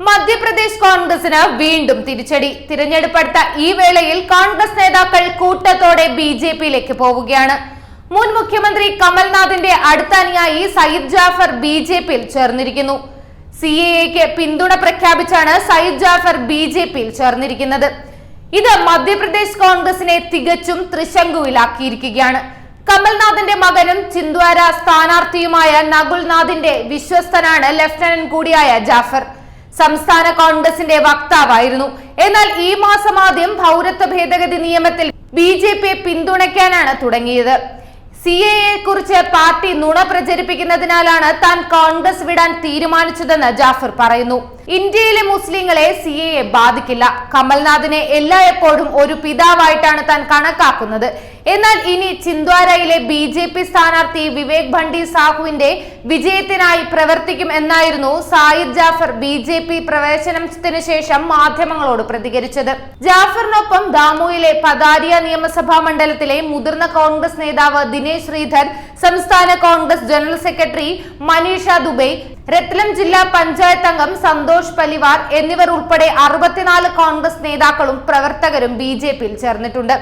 മധ്യപ്രദേശ് കോൺഗ്രസിന് വീണ്ടും തിരിച്ചടി. തിരഞ്ഞെടുപ്പെടുത്ത ഈ വേളയിൽ കോൺഗ്രസ് നേതാക്കൾ കൂട്ടത്തോടെ ബി ജെ പിയിലേക്ക് പോവുകയാണ്. മുൻ മുഖ്യമന്ത്രി കമൽനാഥിന്റെ അടുത്ത അനുയായി സയ്യിദ് ജാഫർ ബി ജെ പിയിൽ ചേർന്നിരിക്കുന്നു. സി എക്ക് പിന്തുണ പ്രഖ്യാപിച്ചാണ് സയ്യിദ് ജാഫർ ബി ജെ പിയിൽ ചേർന്നിരിക്കുന്നത്. ഇത് മധ്യപ്രദേശ് കോൺഗ്രസിനെ തികച്ചും ത്രിശങ്കുവിലാക്കിയിരിക്കുകയാണ്. കമൽനാഥിന്റെ മകനും ചിന്ദ്വാര സ്ഥാനാർത്ഥിയുമായ നകുൽനാഥിന്റെ വിശ്വസ്തനാണ് ലഫ്റ്റനന്റ് കൂടിയായ ജാഫർ. സംസ്ഥാന കോൺഗ്രസിന്റെ വക്താവായിരുന്നു. എന്നാൽ ഈ മാസം ആദ്യം പൗരത്വ ഭേദഗതി നിയമത്തിൽ ബി ജെ പിയെ പിന്തുണയ്ക്കാനാണ് തുടങ്ങിയത്. സി എ കുറിച്ച് പാർട്ടി നുണ പ്രചരിപ്പിക്കുന്നതിനാലാണ് താൻ കോൺഗ്രസ് വിടാൻ തീരുമാനിച്ചതെന്ന് ജാഫർ പറയുന്നു. ഇന്ത്യയിലെ മുസ്ലിങ്ങളെ സി എ ബാധിക്കില്ല. കമൽനാഥിനെ എല്ലായ്പ്പോഴും ഒരു പിതാവായിട്ടാണ് താൻ കണക്കാക്കുന്നത്. എന്നാൽ ഇനി ചിന്ദ്വാരയിലെ ബി ജെ പി സ്ഥാനാർത്ഥി വിവേക് ഭണ്ഡി സാഹുവിന്റെ വിജയത്തിനായി പ്രവർത്തിക്കും എന്നായിരുന്നു Syed Jafar B J P പ്രവേശനത്തിന് ശേഷം മാധ്യമങ്ങളോട് പ്രതികരിച്ചത്. ജാഫറിനൊപ്പം ദാമുയിലെ പതാരിയ നിയമസഭാ മണ്ഡലത്തിലെ മുതിർന്ന കോൺഗ്രസ് നേതാവ് ദിനേശ് ശ്രീധർ സംസ്ഥാന കോൺഗ്രസ് ജനറൽ സെക്രട്ടറി മനീഷ ദുബൈ രത്ലം ജില്ലാ പഞ്ചായത്ത് അംഗം സന്തോഷ് പലിവാർ എന്നിവർ ഉൾപ്പെടെ അറുപത്തിനാല് കോൺഗ്രസ് നേതാക്കളും പ്രവർത്തകരും ബി ജെ പിയിൽ ചേർന്നിട്ടുണ്ട്.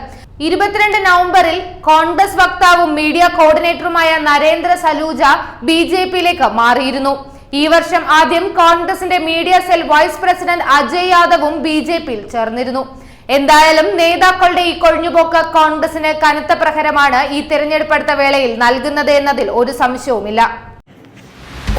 ഇരുപത്തിരണ്ട് നവംബറിൽ കോൺഗ്രസ് വക്താവും മീഡിയ കോർഡിനേറ്ററുമായ നരേന്ദ്ര സലൂജ ബി ജെ പിയിലേക്ക് മാറിയിരുന്നു. ഈ വർഷം ആദ്യം കോൺഗ്രസിന്റെ media cell vice president Ajay യാദവും ബി ജെ പിയിൽ ചേർന്നിരുന്നു. എന്തായാലും നേതാക്കളുടെ ഈ കൊഴിഞ്ഞുപോക്ക് കോൺഗ്രസിന് കനത്ത പ്രഹരമാണ് ഈ തിരഞ്ഞെടുപ്പെടുത്ത വേളയിൽ നൽകുന്നത് എന്നതിൽ ഒരു സംശയവുമില്ല.